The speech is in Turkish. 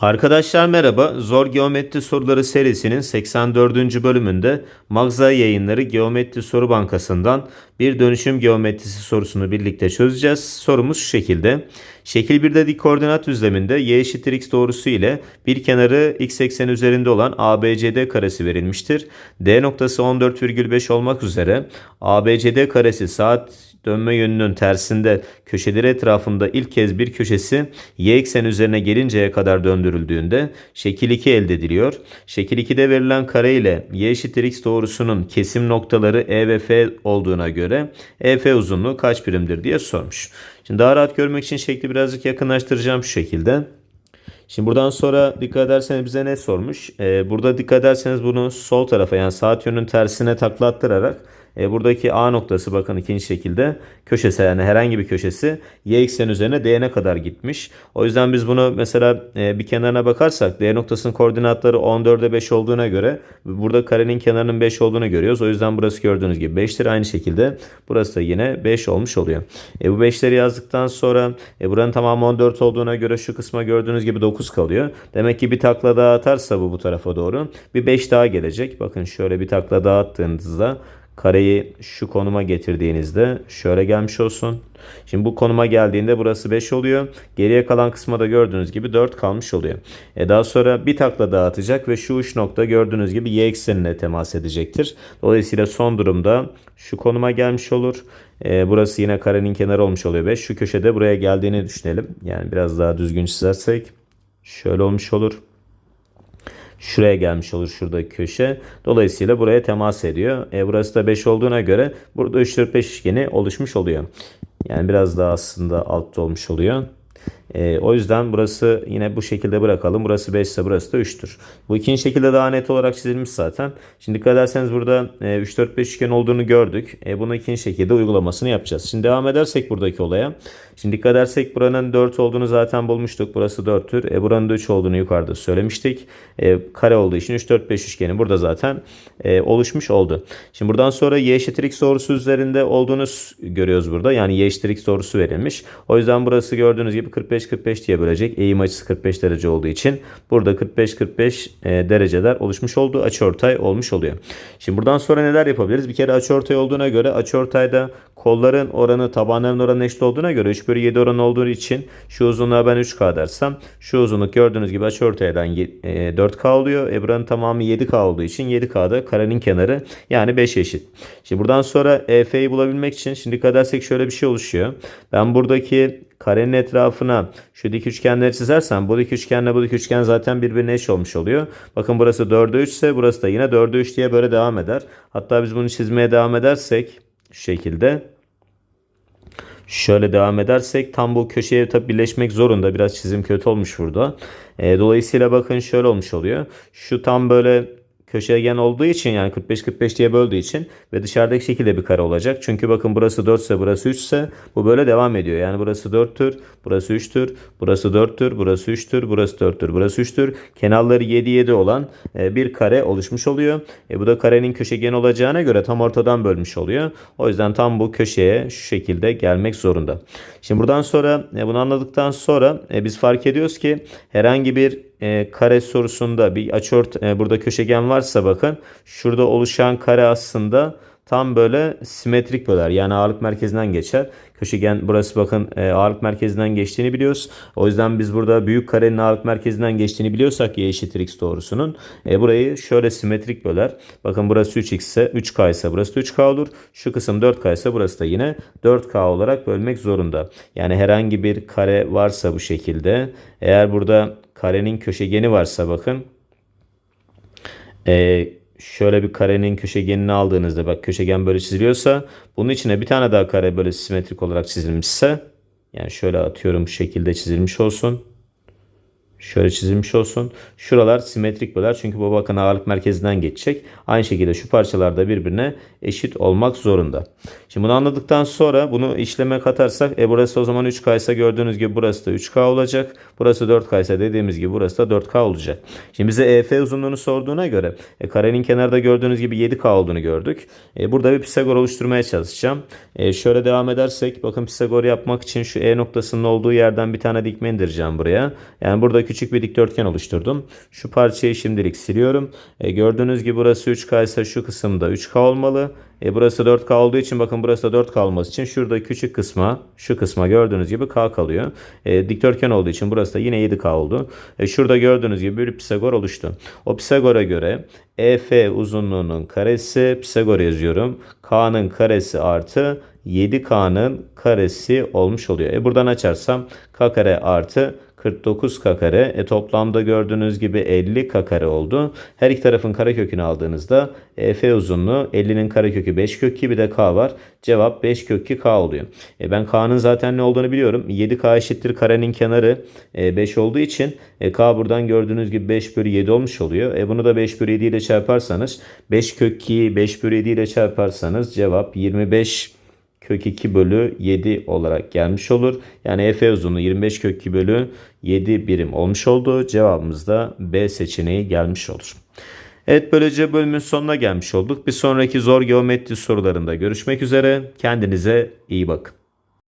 Arkadaşlar merhaba. Zor Geometri Soruları serisinin 84. bölümünde Magza Yayınları Geometri Soru Bankası'ndan bir dönüşüm geometrisi sorusunu birlikte çözeceğiz. Sorumuz şu şekilde. Şekil 1'de dik koordinat düzleminde y eşittir x doğrusu ile bir kenarı x ekseni üzerinde olan ABCD karesi verilmiştir. D noktası 14,5 olmak üzere ABCD karesi saat dönme yönünün tersinde köşeleri etrafında ilk kez bir köşesi y eksen üzerine gelinceye kadar döndürüldüğünde şekil 2 elde ediliyor. Şekil 2'de verilen kare ile y eşittir x doğrusunun kesim noktaları e ve f olduğuna göre EF uzunluğu kaç birimdir diye sormuş. Şimdi daha rahat görmek için şekli birazcık yakınlaştıracağım şu şekilde. Şimdi buradan sonra dikkat ederseniz bize ne sormuş? Ee, burada dikkat ederseniz bunu sol tarafa yani saat yönünün tersine taklattırarak e, buradaki A noktası bakın ikinci şekilde köşesi yani herhangi bir köşesi y eksen üzerine D'ye kadar gitmiş. O yüzden biz bunu mesela e, bir kenarına bakarsak D noktasının koordinatları 14'e 5 olduğuna göre burada karenin kenarının 5 olduğunu görüyoruz. O yüzden burası gördüğünüz gibi 5'tir. Aynı şekilde burası da yine 5 olmuş oluyor. E, bu 5'leri yazdıktan sonra e, buranın tamamı 14 olduğuna göre şu kısma gördüğünüz gibi 9 kalıyor. Demek ki bir takla daha atarsa bu bu tarafa doğru bir 5 daha gelecek. Bakın şöyle bir takla daha attığınızda kareyi şu konuma getirdiğinizde şöyle gelmiş olsun. Şimdi bu konuma geldiğinde burası 5 oluyor. Geriye kalan kısma da gördüğünüz gibi 4 kalmış oluyor. E daha sonra bir takla daha atacak ve şu uç nokta gördüğünüz gibi y eksenine temas edecektir. Dolayısıyla son durumda şu konuma gelmiş olur. E, burası yine karenin kenarı olmuş oluyor 5. Şu köşede buraya geldiğini düşünelim. Yani biraz daha düzgün çizersek şöyle olmuş olur şuraya gelmiş olur şuradaki köşe. Dolayısıyla buraya temas ediyor. E, burası da 5 olduğuna göre burada 3 4 5 üçgeni oluşmuş oluyor. Yani biraz daha aslında altta olmuş oluyor. E, o yüzden burası yine bu şekilde bırakalım. Burası 5 ise burası da 3'tür. Bu ikinci şekilde daha net olarak çizilmiş zaten. Şimdi dikkat ederseniz burada e, 3 4 5 üçgen olduğunu gördük. E, bunu ikinci şekilde uygulamasını yapacağız. Şimdi devam edersek buradaki olaya. Şimdi dikkat edersek buranın 4 olduğunu zaten bulmuştuk. Burası 4'tür. E, buranın da 3 olduğunu yukarıda söylemiştik. E, kare olduğu için 3 4 5 üçgeni burada zaten e, oluşmuş oldu. Şimdi buradan sonra y eşittir x doğrusu üzerinde olduğunu görüyoruz burada. Yani y eşittir x doğrusu verilmiş. O yüzden burası gördüğünüz gibi 45 45 diye bölecek. Eğim açısı 45 derece olduğu için burada 45 45 e, dereceler oluşmuş oldu. Açıortay olmuş oluyor. Şimdi buradan sonra neler yapabiliriz? Bir kere açıortay olduğuna göre açıortayda kolların oranı tabanların oranı eşit olduğuna göre 3 bölü 7 oranı olduğu için şu uzunluğa ben 3K dersem şu uzunluk gördüğünüz gibi açıortaydan 4K oluyor. E buranın tamamı 7K olduğu için 7K'da karenin kenarı yani 5 eşit. Şimdi buradan sonra EF'yi bulabilmek için şimdi dikkat edersek şöyle bir şey oluşuyor. Ben buradaki karenin etrafına şu dik üçgenleri çizersem bu dik üçgenle bu dik üçgen zaten birbirine eş olmuş oluyor. Bakın burası 4'e 3 ise burası da yine 4'e 3 diye böyle devam eder. Hatta biz bunu çizmeye devam edersek şu şekilde Şöyle devam edersek tam bu köşeye tabi birleşmek zorunda. Biraz çizim kötü olmuş burada. E, dolayısıyla bakın şöyle olmuş oluyor. Şu tam böyle köşegen olduğu için yani 45-45 diye böldüğü için ve dışarıdaki şekilde bir kare olacak. Çünkü bakın burası 4 ise burası 3 ise bu böyle devam ediyor. Yani burası 4'tür, burası 3'tür, burası 4'tür, burası 3'tür, burası 4'tür, burası 3'tür. Kenarları 7 7 olan e, bir kare oluşmuş oluyor. E bu da karenin köşegeni olacağına göre tam ortadan bölmüş oluyor. O yüzden tam bu köşeye şu şekilde gelmek zorunda. Şimdi buradan sonra e, bunu anladıktan sonra biz fark ediyoruz ki herhangi bir e, kare sorusunda bir açıort e, burada köşegen varsa bakın şurada oluşan kare aslında tam böyle simetrik böler. Yani ağırlık merkezinden geçer. Köşegen burası bakın e, ağırlık merkezinden geçtiğini biliyoruz. O yüzden biz burada büyük karenin ağırlık merkezinden geçtiğini biliyorsak y eşittir x doğrusunun. E, burayı şöyle simetrik böler. Bakın burası 3x ise 3k ise burası da 3k olur. Şu kısım 4k ise burası da yine 4k olarak bölmek zorunda. Yani herhangi bir kare varsa bu şekilde eğer burada karenin köşegeni varsa bakın e, şöyle bir karenin köşegenini aldığınızda bak köşegen böyle çiziliyorsa bunun içine bir tane daha kare böyle simetrik olarak çizilmişse yani şöyle atıyorum bu şekilde çizilmiş olsun. Şöyle çizilmiş olsun. Şuralar simetrik böler çünkü bu bakın ağırlık merkezinden geçecek. Aynı şekilde şu parçalar da birbirine eşit olmak zorunda. Şimdi bunu anladıktan sonra bunu işleme katarsak e burası o zaman 3K ise gördüğünüz gibi burası da 3K olacak. Burası 4K ise dediğimiz gibi burası da 4K olacak. Şimdi bize EF uzunluğunu sorduğuna göre e, karenin kenarda gördüğünüz gibi 7K olduğunu gördük. E, burada bir Pisagor oluşturmaya çalışacağım. E, şöyle devam edersek bakın Pisagor yapmak için şu E noktasının olduğu yerden bir tane dikme indireceğim buraya. Yani buradaki küçük bir dikdörtgen oluşturdum. Şu parçayı şimdilik siliyorum. E, gördüğünüz gibi burası 3K ise şu kısımda 3K olmalı. E, burası 4K olduğu için bakın burası da 4K olması için şurada küçük kısma şu kısma gördüğünüz gibi K kalıyor. E, dikdörtgen olduğu için burası da yine 7K oldu. E, şurada gördüğünüz gibi bir Pisagor oluştu. O Pisagor'a göre EF uzunluğunun karesi Pisagor yazıyorum. K'nın karesi artı 7K'nın karesi olmuş oluyor. E buradan açarsam K kare artı 49 k kare. E toplamda gördüğünüz gibi 50 k kare oldu. Her iki tarafın karekökünü aldığınızda EF uzunluğu 50'nin karekökü 5 kök 2 bir de k var. Cevap 5 kök 2 k oluyor. E ben k'nın zaten ne olduğunu biliyorum. 7k eşittir karenin kenarı e 5 olduğu için e k buradan gördüğünüz gibi 5 bölü 7 olmuş oluyor. E bunu da 5 bölü 7 ile çarparsanız 5 kök 2'yi 5 bölü 7 ile çarparsanız cevap 25 kök 2 bölü 7 olarak gelmiş olur. Yani Efe uzunluğu 25 kök 2 bölü 7 birim olmuş oldu. Cevabımız da B seçeneği gelmiş olur. Evet böylece bölümün sonuna gelmiş olduk. Bir sonraki zor geometri sorularında görüşmek üzere. Kendinize iyi bakın.